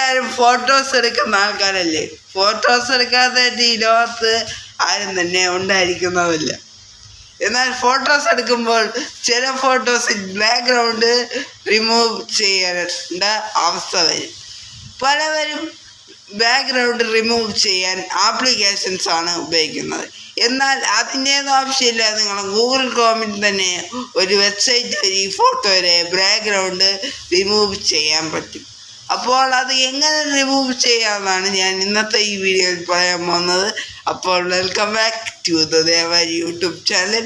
എല്ലാവരും ഫോട്ടോസ് എടുക്കുന്ന ആൾക്കാരല്ലേ? ഫോട്ടോസ് എടുക്കാതായിട്ട് ഈ ലോകത്ത് ആരും തന്നെ ഉണ്ടായിരിക്കുന്നതല്ല. എന്നാൽ ഫോട്ടോസ് എടുക്കുമ്പോൾ ചില ഫോട്ടോസ് ബാക്ക്ഗ്രൗണ്ട് റിമൂവ് ചെയ്യേണ്ട അവസ്ഥ വരും. പലവരും ബാക്ക്ഗ്രൗണ്ട് റിമൂവ് ചെയ്യാൻ ആപ്ലിക്കേഷൻസ് ആണ് ഉപയോഗിക്കുന്നത്. എന്നാൽ അതിന്റെയൊന്നും ആവശ്യമില്ല. നിങ്ങൾ ഗൂഗിൾ ക്രോമിൽ തന്നെ ഒരു വെബ്സൈറ്റ് വഴി ഫോട്ടോയുടെ ബാക്ക്ഗ്രൗണ്ട് റിമൂവ് ചെയ്യാൻ പറ്റും. അപ്പോൾ അത് എങ്ങനെ റിമൂവ് ചെയ്യാമെന്നാണ് ഞാൻ ഇന്നത്തെ ഈ വീഡിയോയിൽ പറയാൻ പോകുന്നത്. അപ്പോൾ welcome back to the Devari YouTube channel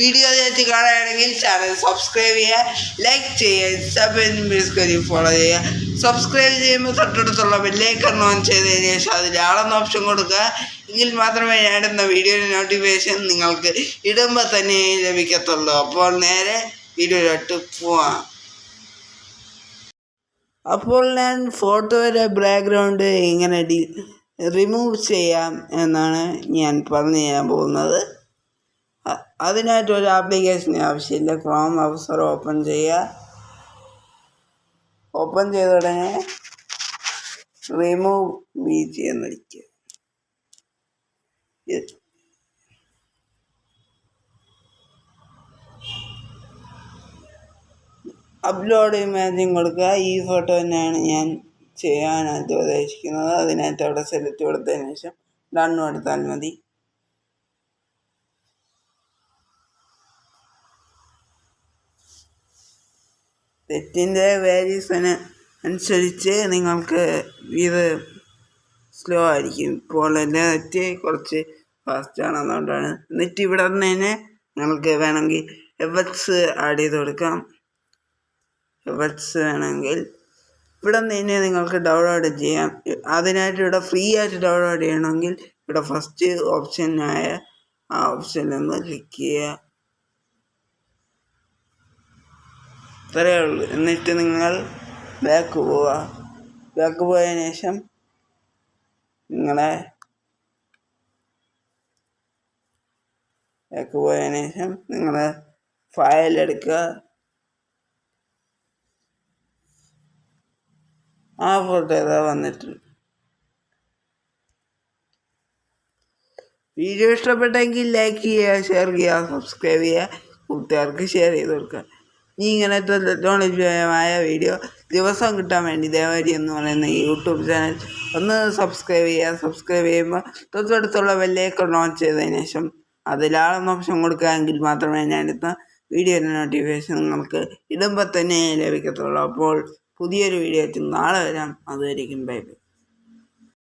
video ചേച്ചി കാണുകയാണെങ്കിൽ ചാനൽ സബ്സ്ക്രൈബ് ചെയ്യുക ലൈക്ക് ചെയ്യുക ഇൻസ്റ്റാഗ്രാം മിസ്കരി ഫോളോ ചെയ്യുക. സബ്സ്ക്രൈബ് ചെയ്യുമ്പോൾ തൊട്ടടുത്തുള്ള ബെല്ലേക്കൺ ഓൺ ചെയ്തതിന് ശേഷം അതിൽ ആളെന്ന ഓപ്ഷൻ കൊടുക്കുക. എങ്കിൽ മാത്രമേ ഞാൻ ഇടുന്ന വീഡിയോയുടെ നോട്ടിഫിക്കേഷൻ നിങ്ങൾക്ക് ഇടുമ്പോൾ തന്നെ ലഭിക്കത്തുള്ളൂ. അപ്പോൾ നേരെ വീഡിയോയിലോട്ട് പോവാം. അപ്പോൾ ഞാൻ ഫോട്ടോയുടെ ബാക്ക്ഗ്രൗണ്ട് എങ്ങനെ ഡി റിമൂവ് ചെയ്യാം എന്നാണ് ഞാൻ പറഞ്ഞു തരാൻ പോകുന്നത്. അതിനായിട്ട് ഒരു ആപ്ലിക്കേഷൻ ആവശ്യമില്ല. ക്രോം അവസർ ഓപ്പൺ ചെയ്യുക. ഓപ്പൺ ചെയ്ത ഉടനെ റിമൂവ് ബി ജി എന്നടിക്കുക അപ്ലോഡ് ഇമേജും കൊടുക്കുക. ഈ ഫോട്ടോ തന്നെയാണ് ഞാൻ ചെയ്യാനായിട്ട് ഉദ്ദേശിക്കുന്നത്. അതിനായിട്ട് അവിടെ സെലക്ട് കൊടുത്തതിന് ശേഷം ഡൺ കൊടുത്താൽ മതി. തെറ്റിന്റെ വാല്യൂസിന് അനുസരിച്ച് നിങ്ങൾക്ക് ഇത് സ്ലോ ആയിരിക്കും. ഇപ്പോൾ എന്റെ നെറ്റ് കുറച്ച് ഫാസ്റ്റാണ് അതുകൊണ്ടാണ് എന്നിട്ട് ഇവിടെ നിന്ന് തന്നെ നിങ്ങൾക്ക് വേണമെങ്കിൽ എഫക്ട്സ് ആഡ് ചെയ്ത് കൊടുക്കാം. എഫക്ട്സ് വേണമെങ്കിൽ. ഇവിടെ നിന്ന് നിങ്ങൾക്ക് ഡൗൺലോഡ് ചെയ്യാം. അതിനായിട്ട് ഇവിടെ ഫ്രീ ആയിട്ട് ഡൗൺലോഡ് ചെയ്യണമെങ്കിൽ ഇവിടെ ഫസ്റ്റ് ഓപ്ഷനായ ആ ഓപ്ഷനിൽ ഒന്ന് ക്ലിക്ക് ചെയ്യുക. ഇത്രയേ ഉള്ളൂ. എന്നിട്ട് നിങ്ങൾ ബാക്ക് പോവുക. ബാക്ക് പോയതിന് ശേഷം നിങ്ങളെ ബാക്ക് പോയതിന് ശേഷം നിങ്ങളെ ഫയൽ എടുക്കുക. ആ ഫോട്ടോ ഏതാ വന്നിട്ടുണ്ട്. വീഡിയോ ഇഷ്ടപ്പെട്ടെങ്കിൽ ലൈക്ക് ചെയ്യുക ഷെയർ ചെയ്യുക സബ്സ്ക്രൈബ് ചെയ്യുക കൂട്ടുകാർക്ക് ഷെയർ ചെയ്ത് കൊടുക്കുക. ഇനി ഇങ്ങനത്തെ ടെക്നോളജിപരമായ വീഡിയോ ദിവസം കിട്ടാൻ വേണ്ടി ദേവാരി എന്ന് പറയുന്ന യൂട്യൂബ് ചാനൽ ഒന്ന് സബ്സ്ക്രൈബ് ചെയ്യുക. സബ്സ്ക്രൈബ് ചെയ്യുമ്പോൾ തൊട്ടടുത്തുള്ള ബെല്ലേക്ക് ഓൺ ചെയ്തതിന് ശേഷം അതിലാളെന്ന ഓപ്ഷൻ കൊടുക്കുകയെങ്കിൽ മാത്രമേ ഞാനെടുത്ത വീഡിയോയുടെ നോട്ടിഫിക്കേഷൻ നിങ്ങൾക്ക് ഇടുമ്പോൾ തന്നെ ലഭിക്കത്തുള്ളൂ. അപ്പോൾ പുതിയൊരു വീഡിയോ ആയിട്ട് നാളെ വരാം. അതുവരെയും ബൈ ബൈ.